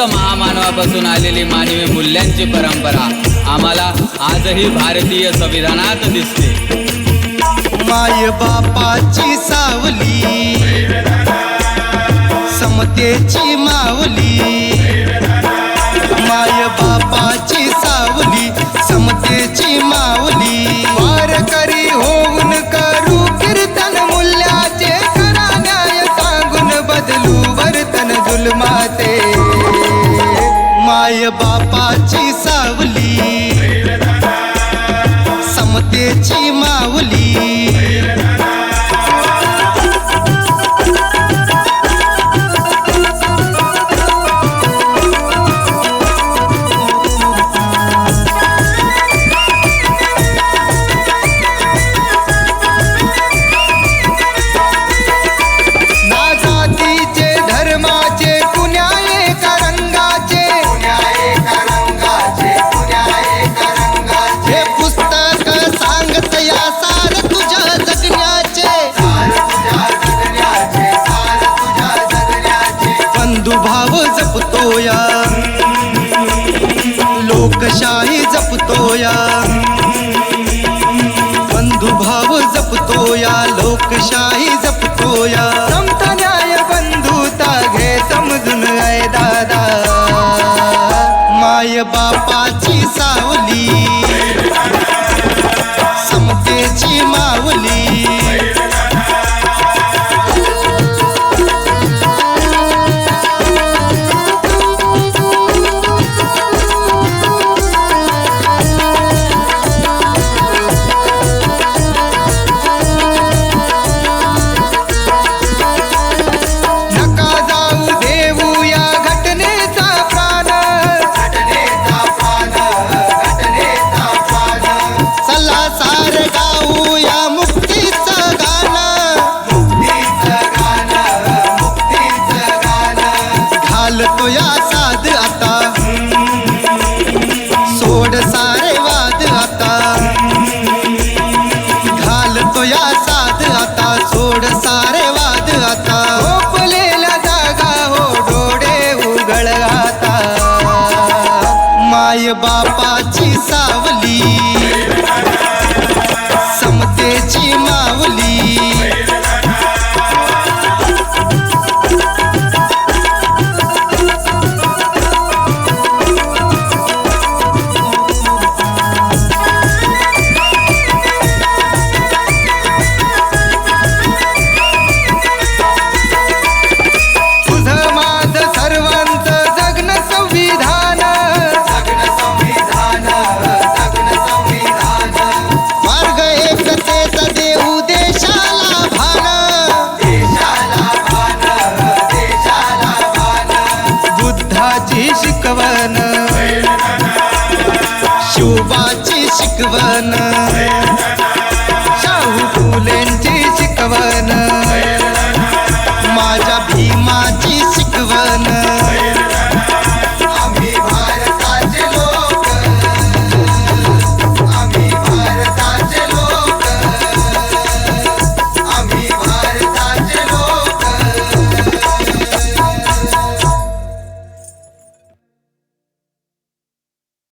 महामानवापासून आलेली मानवी मूल्यांची परंपरा आम्हाला आजही भारतीय संविधानात दिसते. माय बापाची सावली समतेची मावली माय बापाची सावली समतेची मावली. वारकरी होऊन करू कीर्तन मूल्याचे करा न्याय सांगून बदलू वर्तन जुलमा समतेची माऊली. जपतोया लोकशाही जपतोया. बंधुभाव जपतोया लोकशाही जपतोया. समता न्याय बंधुता घे समजून आहे दादा. माय बाप माय बापाची सावली समतेची मावली. शिवबाची शिकवण. शाहू फुलेंची शिकवण.